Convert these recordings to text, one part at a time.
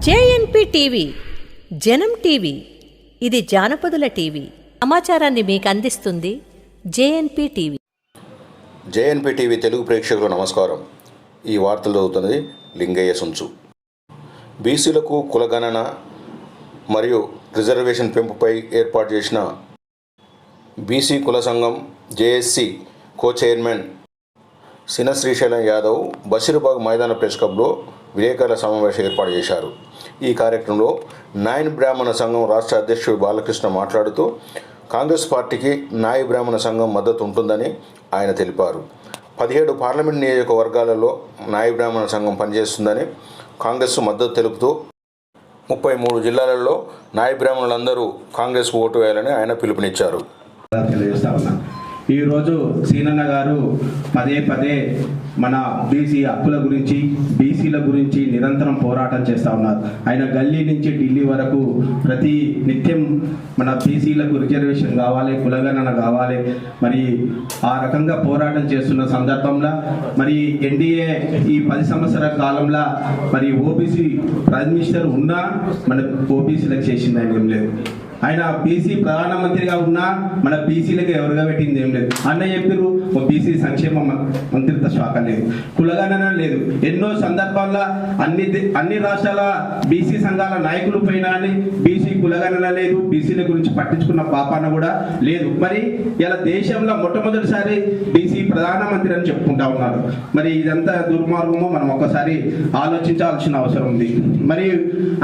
JNP TV జనం TV ఇది జానపదుల TV. సమాచారాన్ని మీకు అందిస్తుంది JNP TV. JNP TV Telugu ప్రేక్షకులకు నమస్కారం. ఈ వార్తలు చదువుతున్నది లింగయ్య సుంచు. బీసీలకు కులగణన మరియు రిజర్వేషన్ పెంపుపై ఏర్పాటు చేసిన బీసీ కుల సంఘం జేఎస్సి కో చైర్మన్ సిన శ్రీశైలం యాదవ్ బషీర్బాగ్ మైదాన ప్రెస్ క్లబ్లో విలేకరుల సమావేశం ఏర్పాటు చేశారు. ఈ కార్యక్రమంలో నాయన్ బ్రాహ్మణ సంఘం రాష్ట్ర అధ్యక్షుడు బాలకృష్ణ మాట్లాడుతూ కాంగ్రెస్ పార్టీకి నాయ బ్రాహ్మణ సంఘం మద్దతు ఉంటుందని ఆయన తెలిపారు. పదిహేడు పార్లమెంట్ నియోజకవర్గాలలో నాయ బ్రాహ్మణ సంఘం పనిచేస్తుందని కాంగ్రెస్ మద్దతు తెలుపుతూ ముప్పై మూడు జిల్లాలలో నాయ బ్రాహ్మణులందరూ కాంగ్రెస్ ఓటు వేయాలని ఆయన పిలుపునిచ్చారు. ఈరోజు సీనన్న గారు పదే పదే మన బీసీ హక్కుల గురించి బీసీల గురించి నిరంతరం పోరాటం చేస్తూ ఉన్నారు. ఆయన గల్లీ నుంచి ఢిల్లీ వరకు ప్రతి నిత్యం మన బీసీలకు రిజర్వేషన్ కావాలి కులగణన కావాలి. మరి ఆ రకంగా పోరాటం చేస్తున్న సందర్భంలో మరి ఎన్డీఏ ఈ పది సంవత్సరాల కాలంలో మరి ఓబీసీ ప్రైమ్ మినిస్టర్ ఉన్నా మన ఓబీసీలకు చేసింది ఆయన ఏం లేదు. ఆయన బీసీ ప్రధానమంత్రిగా ఉన్నా మన బీసీలకు ఎవరుగా పెట్టింది ఏం లేదు. అన్న చెప్పారు బీసీ సంక్షేమ మంత్రిత్వ శాఖ లేదు. కులగణన లేదు. ఎన్నో సందర్భాల్లో అన్ని అన్ని రాష్ట్రాల బీసీ సంఘాల నాయకులు పైన బీసీ కులగణన లేదు. బీసీల గురించి పట్టించుకున్న పాపాన కూడా లేదు. మరి ఇలా దేశంలో మొట్టమొదటిసారి బీసీ ప్రధానమంత్రి అని చెప్పుకుంటా ఉన్నారు. మరి ఇదంతా దుర్మార్గమో మనం ఒక్కసారి ఆలోచించాల్సిన అవసరం ఉంది. మరి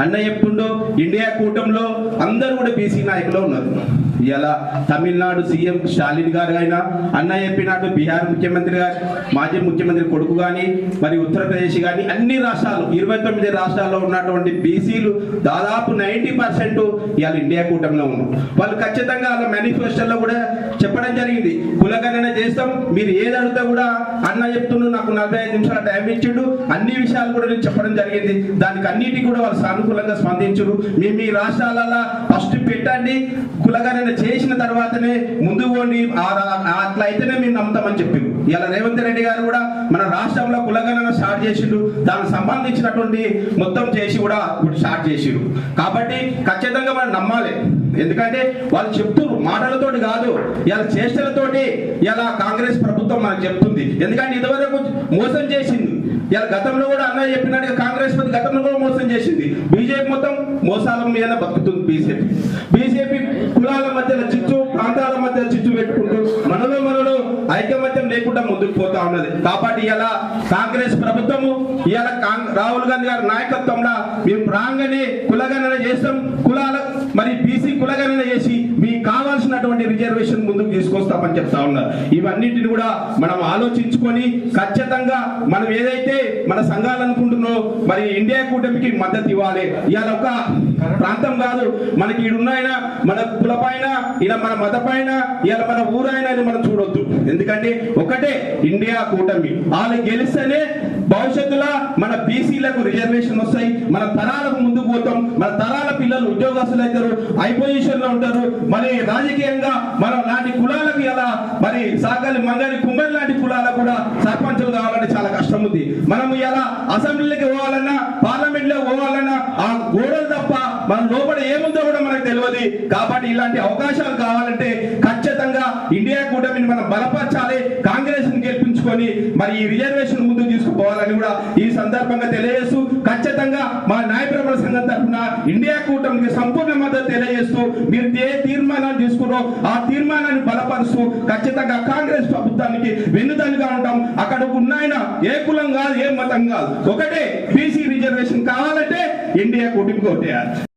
అన్న చెప్తుండో ఇండియా కూటమిలో అందరూ కూడా బీసీ నాయకులు ఉన్నారు. ఇలా తమిళనాడు సీఎం స్టాలిన్ గారు అయినా అన్న చెప్పినట్టు బీహార్ ముఖ్యమంత్రి గారు మాజీ ముఖ్యమంత్రి కొడుకు కానీ మరి ఉత్తరప్రదేశ్ కానీ అన్ని రాష్ట్రాలు ఇరవై తొమ్మిది రాష్ట్రాల్లో ఉన్నటువంటి బీసీలు దాదాపు నైంటీ పర్సెంట్ ఇవాళ ఇండియా కూటమిలో ఉన్నారు. వాళ్ళు ఖచ్చితంగా వాళ్ళ మేనిఫెస్టోలో కూడా చెప్పడం జరిగింది. కులగణన చేస్తాం. మీరు ఏది అడిగితే కూడా అన్న చెప్తుండు నాకు నలభై ఐదు నిమిషాల టైం ఇచ్చిండు. అన్ని విషయాలు కూడా నేను చెప్పడం జరిగింది. దానికి అన్నిటి కూడా వాళ్ళు సానుకూలంగా స్పందించరు. మీ మీ రాష్ట్రాలలో ఫస్ట్ పెట్టండి. కులగణన చేసిన తర్వాతనే ముందు పోండి. అట్లా అయితేనే మేము నమ్ముతామని చెప్పి ఇలా రేవంత్ రెడ్డి గారు కూడా మన రాష్ట్రంలో కులగణన స్టార్ట్ చేసిండు. దానికి సంబంధించినటువంటి మొత్తం చేసి కూడా ఇప్పుడు స్టార్ట్ చేసిండు కాబట్టి ఖచ్చితంగా మనం నమ్మాలి. ఎందుకంటే వాళ్ళు చెప్తున్నారు మాటలతోటి కాదు ఇలా చేష్టలతోటి ఇలా కాంగ్రెస్ ప్రభుత్వం మనకు చెప్తుంది. ఎందుకంటే ఇదివరకు మోసం చేసింది. ఇలా గతంలో కూడా అన్నయ్య చెప్పినట్టుగా కాంగ్రెస్ పార్టీ గతంలో కూడా మోసం చేసింది. బీజేపీ మొత్తం మోసాల మీద బతుకుతుంది బీజేపీ. బీజేపీ కులాల మధ్యలో చిచ్చు ప్రాంతాల మధ్య చిచ్చు పెట్టుకుంటూ మనలో మనలో లేకుండా ముందుకు పోతా ఉన్నది. కాబట్టి ఇలా కాంగ్రెస్ ప్రభుత్వము ఇలా రాహుల్ గాంధీ గారి నాయకత్వంలో మేము రాగానే కులగణన చేస్తాం. కులాల మరి బీసీ కులగణన చేసి కావాల్సినటువంటి రిజర్వేషన్ ముందుకు తీసుకొస్తామని చెప్తా ఉన్నారు ఇవన్నిటిని కూడా మనం ఆలోచించుకొని ఖచ్చితంగా మనం ఏదైతే మన సంఘాలు అనుకుంటున్నో మరి ఇండియా కూటమికి మద్దతు ఇవ్వాలి. ఇవాళ ఒక ప్రాంతం కాదు. మనకి ఈడున్నాయన మన కుల పైన ఇలా మన మతపైన ఇలా మన ఊరైన అని మనం చూడొద్దు. ఎందుకంటే ఒకటే ఇండియా కూటమి. వాళ్ళు గెలిస్తేనే భవిష్యత్తులో మన బీసీలకు రిజర్వేషన్ వస్తాయి. మన తరాలకు మన తరాల పిల్లలు ఉద్యోగస్తులు అవుతారు హై పొజిషన్లో ఉంటారు. మరి రాజకీయంగా మనం లాంటి కులాలకు ఎలా మరి సాగలి మంగలి కుమ్మరి లాంటి కులాలకు కూడా సర్పంచులు కావాలంటే చాలా కష్టం ఉంది. మనం ఇలా అసెంబ్లీకి పోవాలన్నా పార్లమెంట్లో పోవాలన్నా ఆ గోడలు తప్ప మన లోపల ఏముందో కూడా మనకు తెలియదు. కాబట్టి ఇలాంటి అవకాశాలు కావాలంటే ఖచ్చితంగా ఇండియా కూటమిని మనం బలపరచాలి. కాంగ్రెస్ ని మరి ఈ రిజర్వేషన్ ముందు తీసుకుపోవాలని కూడా ఈ సందర్భంగా తెలియజేస్తూ ఖచ్చితంగా మా న్యాయప్రభుల సంఘం తరఫున ఇండియా కూటమికి సంపూర్ణ మద్దతు తెలియజేస్తూ మీరు ఏ తీర్మానాన్ని తీసుకున్నారో ఆ తీర్మానాన్ని బలపరుస్తూ ఖచ్చితంగా కాంగ్రెస్ ప్రభుత్వానికి వెన్నుదన్నుగా ఉంటాం. అక్కడ ఉన్నాయన ఏ కులం కాదు ఏ మతం కాదు. ఒకటే బీసీ రిజర్వేషన్ కావాలంటే ఇండియా కూటమికి ఒకటేయాలి